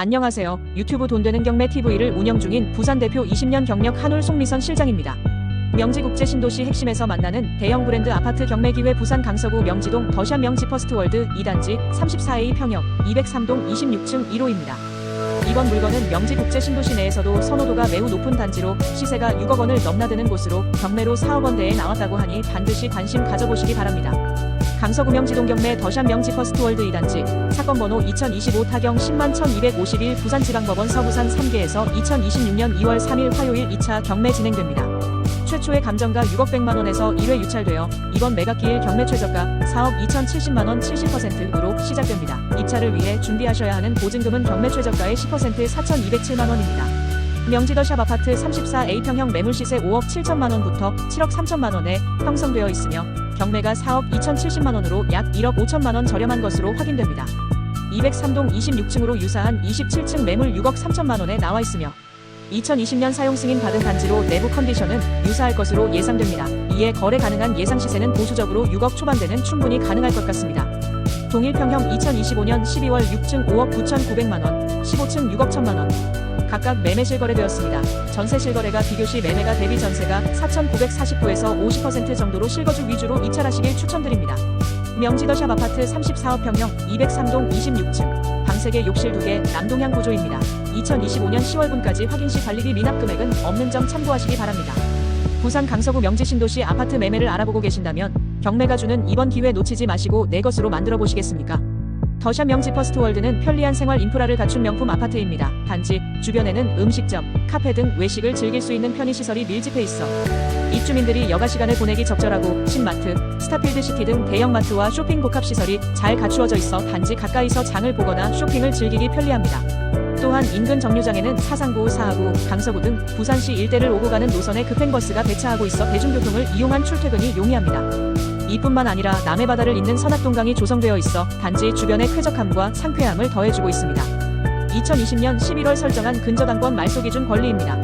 안녕하세요. 유튜브 돈 되는 경매 TV를 운영 중인 부산 대표 20년 경력 한울 송미선 실장입니다. 명지국제 신도시 핵심에서 만나는 대형 브랜드 아파트 경매 기회 부산 강서구 명지동 더샵 명지 퍼스트월드 2단지 34A 평형 203동 26층 1호입니다. 이번 물건은 명지국제 신도시 내에서도 선호도가 매우 높은 단지로 시세가 6억 원을 넘나드는 곳으로 경매로 4억 원대에 나왔다고 하니 반드시 관심 가져보시기 바랍니다. 강서구 명 지동 경매 더샵 명지 퍼스트월드 2단지 사건 번호 2025 타경 10만 1251 부산지방법원 서부산 3개에서 2026년 2월 3일 화요일 2차 경매 진행됩니다. 최초의 감정가 6억 100만 원에서 1회 유찰되어 이번 매각기일 경매 최저가 4억 2,070만 원 70%으로 시작됩니다. 입찰을 위해 준비하셔야 하는 보증금은 경매 최저가의 10% 4,207만 원입니다. 명지더샵 아파트 34A 평형 매물 시세 5억 7천만 원부터 7억 3천만 원에 형성되어 있으며 경매가 4억 2,070만 원으로 약 1억 5천만 원 저렴한 것으로 확인됩니다. 203동 26층으로 유사한 27층 매물 6억 3천만 원에 나와 있으며 2020년 사용 승인 받은 단지로 내부 컨디션은 유사할 것으로 예상됩니다. 이에 거래 가능한 예상 시세는 보수적으로 6억 초반대는 충분히 가능할 것 같습니다. 동일 평형 2025년 12월 6층 5억 9,900만 원, 15층 6억 1천만 원. 각각 매매 실 거래되었습니다. 전세 실 거래가 비교시 매매가 대비 전세가 4,949에서 50% 정도로 실거주 위주로 입찰하시길 추천드립니다. 명지더샵 아파트 34억 평형 203동 26층 방세계 욕실 2개 남동향 구조입니다. 2025년 10월분까지 확인 시 관리비 미납 금액은 없는 점 참고하시기 바랍니다. 부산 강서구 명지 신도시 아파트 매매를 알아보고 계신다면 경매가 주는 이번 기회 놓치지 마시고 내 것으로 만들어 보시겠습니까? 더샵 명지 퍼스트 월드는 편리한 생활 인프라를 갖춘 명품 아파트입니다. 단지 주변에는 음식점, 카페 등 외식을 즐길 수 있는 편의시설이 밀집해 있어 입주민들이 여가 시간을 보내기 적절하고 신마트, 스타필드 시티 등 대형마트와 쇼핑 복합 시설이 잘 갖추어져 있어 단지 가까이서 장을 보거나 쇼핑을 즐기기 편리합니다. 또한 인근 정류장에는 사상구, 사하구, 강서구 등 부산시 일대를 오고 가는 노선의 급행버스가 배차하고 있어 대중교통을 이용한 출퇴근이 용이합니다. 이뿐만 아니라 남해 바다를 잇는 선악동강이 조성되어 있어 단지 주변의 쾌적함과 상쾌함을 더해주고 있습니다. 2020년 11월 설정한 근저당권 말소 기준 권리입니다.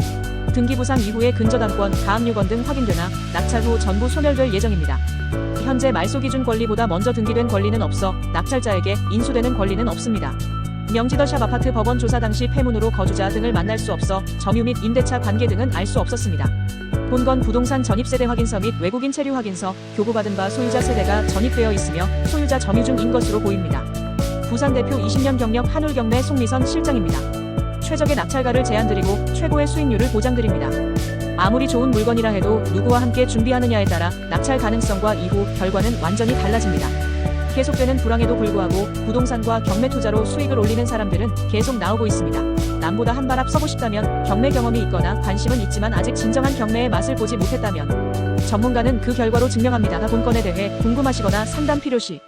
등기 부상 이후에 근저당권, 가압류건 등 확인되나 낙찰 후 전부 소멸될 예정입니다. 현재 말소 기준 권리보다 먼저 등기된 권리는 없어 낙찰자에게 인수되는 권리는 없습니다. 명지더샵 아파트 법원 조사 당시 폐문으로 거주자 등을 만날 수 없어 점유 및 임대차 관계 등은 알 수 없었습니다. 본건 부동산 전입 세대 확인서 및 외국인 체류 확인서, 교부받은 바 소유자 세대가 전입되어 있으며 소유자 점유 중인 것으로 보입니다. 부산 대표 20년 경력 한울 경매 송미선 실장입니다. 최적의 낙찰가를 제안드리고 최고의 수익률을 보장드립니다. 아무리 좋은 물건이라 해도 누구와 함께 준비하느냐에 따라 낙찰 가능성과 이후 결과는 완전히 달라집니다. 계속되는 불황에도 불구하고 부동산과 경매 투자로 수익을 올리는 사람들은 계속 나오고 있습니다. 남보다 한 발 앞 서고 싶다면 경매 경험이 있거나 관심은 있지만 아직 진정한 경매의 맛을 보지 못했다면 전문가는 그 결과로 증명합니다. 본건에 대해 궁금하시거나 상담 필요시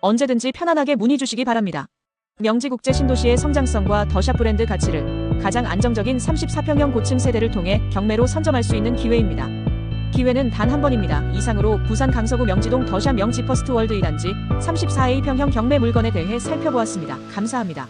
언제든지 편안하게 문의 주시기 바랍니다. 명지국제 신도시의 성장성과 더샵 브랜드 가치를 가장 안정적인 34평형 고층 세대를 통해 경매로 선점할 수 있는 기회입니다. 기회는 단 한 번입니다. 이상으로 부산 강서구 명지동 더샵 명지 퍼스트 월드 2단지 34A 평형 경매 물건에 대해 살펴보았습니다. 감사합니다.